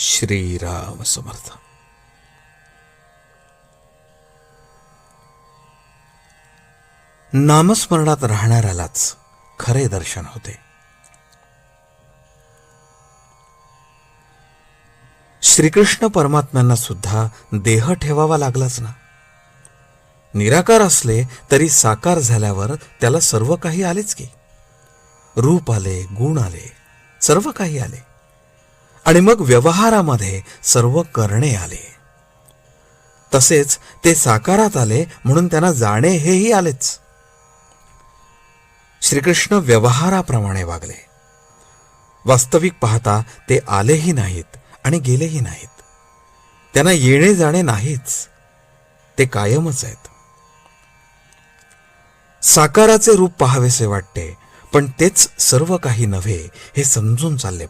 श्रीराम समर्थ. नामस्मरणात राहणाऱ्यालाच खरे दर्शन होते. श्रीकृष्ण परमात्म्यांना सुद्धा देह ठेवावा लागलाच ना. निराकार असले तरी साकार झाल्यावर त्याला सर्व काही आलेच की. रूप आले गुण आले सर्व काही आले. आणि मग व्यवहारामध्ये सर्व करणे आले. तसेच ते साकारात आले म्हणून त्यांना जाणे हेही आलेच. श्रीकृष्ण व्यवहाराप्रमाणे वागले. वास्तविक पाहता ते आलेही नाहीत आणि गेलेही नाहीत. त्यांना येणे जाणे नाहीच. ते कायमच आहेत. साकाराचे रूप पाहावेसे वाटते पण तेच सर्व काही नव्हे हे समजून चालले